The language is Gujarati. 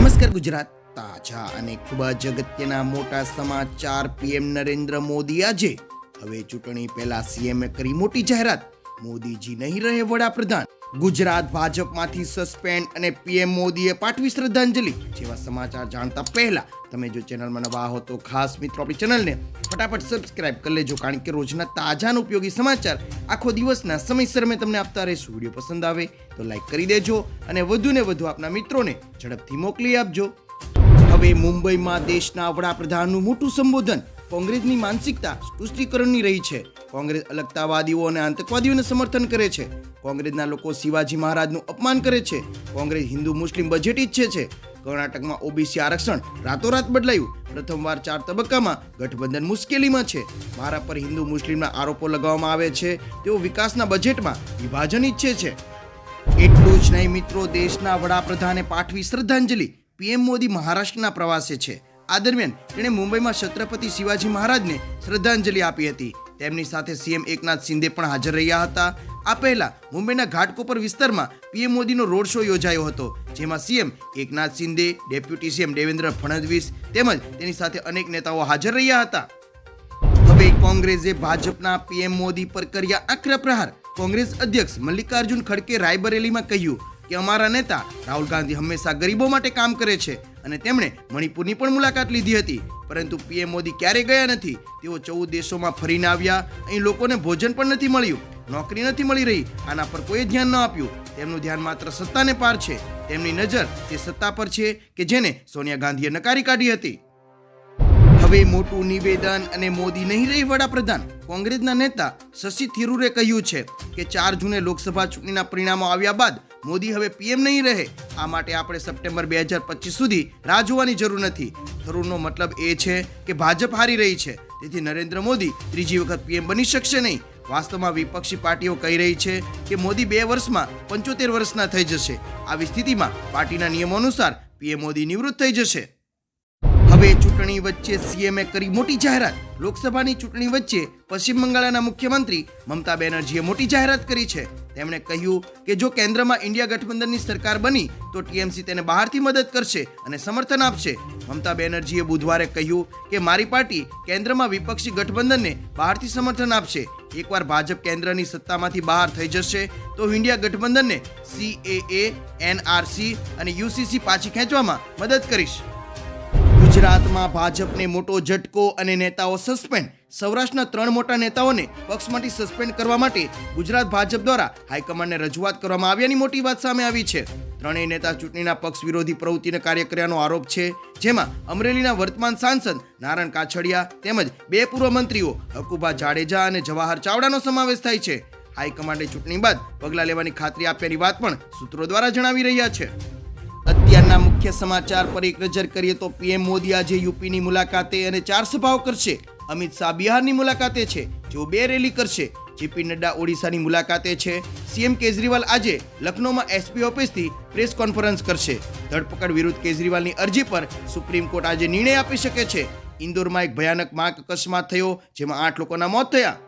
નમસ્કાર ગુજરાત. તાજા અને ખૂબ જ અગત્યના મોટા સમાચાર પીએમ નરેન્દ્ર મોદી આજે. હવે ચૂંટણી પહેલા સીએમએ કરી મોટી જાહેરાત. મોદીજી નહીં રહે વડાપ્રધાન. ગુજરાત ભાજપમાંથી સસ્પેન્ડ અને પીએમ મોદીએ પાઠવી શ્રદ્ધાંજલિ. જેવા સમાચાર જાણતા પહેલા તમે જો ચેનલમાં નવા હો તો ખાસ મિત્રો આપણી ચેનલને ફટાફટ સબસ્ક્રાઇબ કરી લેજો, કારણ કે રોજના તાજા ઉપયોગી સમાચાર આખો દિવસના સમયસર મેં તમને આપતા રહીશું. વીડિયો પસંદ આવે તો લાઈક કરી દેજો અને વધુ ને વધુ આપના મિત્રોને ઝડપથી મોકલી આપજો. હવે મુંબઈમાં દેશના વડાપ્રધાનનું મોટું સંબોધન. કોંગ્રેસની માનસિકતા તૃષ્ટિકરણની રહી છે. કોંગ્રેસ અલગતાવાદીઓ અને આતંકવાદીઓને સમર્થન કરે છે. કોંગ્રેસના લોકો શિવાજી મહારાજનું અપમાન કરે છે. કોંગ્રેસ હિન્દુ મુસ્લિમ બજેટ ઈચ્છે છે. કર્ણાટકમાં ઓબીસી આરક્ષણ રાતોરાત બદલાયું. પ્રથમવાર ચાર તબક્કામાં ગઠબંધન મુશ્કેલીમાં છે. મારા પર હિન્દુ મુસ્લિમના આરોપો લગાવવામાં આવે છે. તેઓ વિકાસના બજેટમાં વિભાજન ઈચ્છે છે. એટલું જ નહીં મિત્રો, દેશના વડાપ્રધાને પાઠવી શ્રદ્ધાંજલિ પીએમ મોદી મહારાષ્ટ્રના પ્રવાસે છે. આ દરમિયાન તેણે મુંબઈમાં છત્રપતિ શિવાજી મહારાજને શ્રદ્ધાંજલિ આપી હતી. તેમની સાથે સીએમ એકનાથ શિંદે પણ હાજર રહ્યા હતા. આ પહેલા મુંબઈના ઘાટકોપર વિસ્તારમાં પીએમ મોદીનો રોડ શો યોજાયો હતો, જેમાં CM Eknath Shinde, deputy CM Devendra Fadnavis તેમજ તેની સાથે અનેક નેતાઓ હાજર રહ્યા હતા. હવે કોંગ્રેસે ભાજપના પીએમ મોદી પર કર્યા આકરા પ્રહાર. કોંગ્રેસ અધ્યક્ષ મલ્લિકાર્જુન ખડકે રાયબરેલીમાં કહ્યું કે અમારા નેતા રાહુલ ગાંધી હંમેશા ગરીબો માટે કામ કરે છે. અને તેમણે મણિપુરની પણ મુલાકાત લીધી હતી. પરંતુ પીએમ મોદી ક્યારે ગયા નથી. તેઓ ચૌદ દેશોમાં ફરીને આવ્યા. અહીં લોકોને ભોજન પણ નથી મળ્યું. નોકરી નથી મળી રહી. આના પર કોઈ ધ્યાન ન આપ્યું. તેમનું ધ્યાન માત્ર સત્તાને પાર છે. તેમની નજર તે સત્તા પર છે કે જેને સોનિયા ગાંધીએ નકારી કાઢી હતી. હવે મોટું નિવેદન અને મોદી નહીં રહી વડાપ્રધાન. કોંગ્રેસના નેતા શશી થિરૂરે કહ્યું છે કે ચાર જૂને લોકસભા ચૂંટણીના પરિણામો આવ્યા બાદ મોદી હવે પીએમ નહીં રહે. આ માટે આપણે સપ્ટેમ્બર બે હજાર પચીસ સુધી રાહ જોવાની જરૂર નથી. થરૂરનો મતલબ એ છે કે ભાજપ હારી રહી છે. તેથી નરેન્દ્ર મોદી ત્રીજી વખત પીએમ બની શકશે નહીં. વાસ્તવમાં વિપક્ષી પાર્ટીઓ કહી રહી છે કે મોદી બે વર્ષમાં પંચોતેર વર્ષના થઈ જશે. આવી સ્થિતિમાં પાર્ટીના નિયમો અનુસાર પીએમ મોદી નિવૃત્ત થઈ જશે. હવે ચૂંટણી વચ્ચે સીએમએ કરી મોટી જાહેરાત. લોકસભાની ચૂંટણી વચ્ચે પશ્ચિમ બંગાળના મુખ્યમંત્રી મમતા બેનર્જીએ મોટી જાહેરાત કરી છે. તેમણે કહ્યું કે જો કેન્દ્રમાં ઇન્ડિયા ગઠબંધનની સરકાર બની, તો ટીએમસી તેને બહારથી મદદ કરશે અને સમર્થન આપશે. મમતા બેનર્જીએ બુધવારે કહ્યું કે મારી પાર્ટી કેન્દ્રમાં વિપક્ષી ગઠબંધનને બહારથી સમર્થન આપશે. એકવાર ભાજપ કેન્દ્રની સત્તામાંથી બહાર થઈ જશે, તો ઇન્ડિયા ગઠબંધનને સીએએ એનઆરસી અને યુસીસી પાછી ખેંચવામાં મદદ કરીશ. ગુજરાતમાં ભાજપને મોટો ઝટકો અને નેતાઓ સસ્પેન્ડ સૌરાષ્ટ્રના ત્રણ મોટા નેતાઓને પક્ષમાંથી સસ્પેન્ડ કરવા માટે ગુજરાત ભાજપ દ્વારા હાઈકમાન્ડને રજૂઆત કરવામાં આવ્યાની મોટી વાત સામે આવી છે. ત્રણેય નેતા ચૂંટણીના પક્ષ વિરોધી પ્રવૃત્તિને કાર્ય કર્યાનો આરોપ છે, જેમાં અમરેલીના વર્તમાન સાંસદ નારાયણ કાછડિયા તેમજ બે પૂર્વ મંત્રીઓ હકુભા જાડેજા અને જવાહર ચાવડાનો સમાવેશ થાય છે. હાઈકમાન્ડે ચૂંટણી બાદ પગલાં લેવાની ખાતરી આપ્યાની વાત પણ સૂત્રો દ્વારા જણાવી રહ્યા છે. મુખ્ય સમાચાર પર એક નજર કરીએ તો પીએમ મોદી આજે યુપીની મુલાકાતે અને ચાર સભાઓ કરશે. અમિત શાહ બિહારની મુલાકાતે છે જેઓ બે રેલી કરશે. જેપી નડ્ડા ઓડિશાની મુલાકાતે છે. સીએમ કેજરીવાલ આજે લખનૌમાં એસપી ઓફિસથી પ્રેસ કોન્ફરન્સ કરશે. ધરપકડ વિરુદ્ધ કેજરીવાલની અરજી પર સુપ્રીમ કોર્ટ આજે નિર્ણય આપી શકે છે. ઇન્દોરમાં એક ભયાનક માર્ગ અકસ્માત થયો, જેમાં આઠ લોકોના મોત થયા.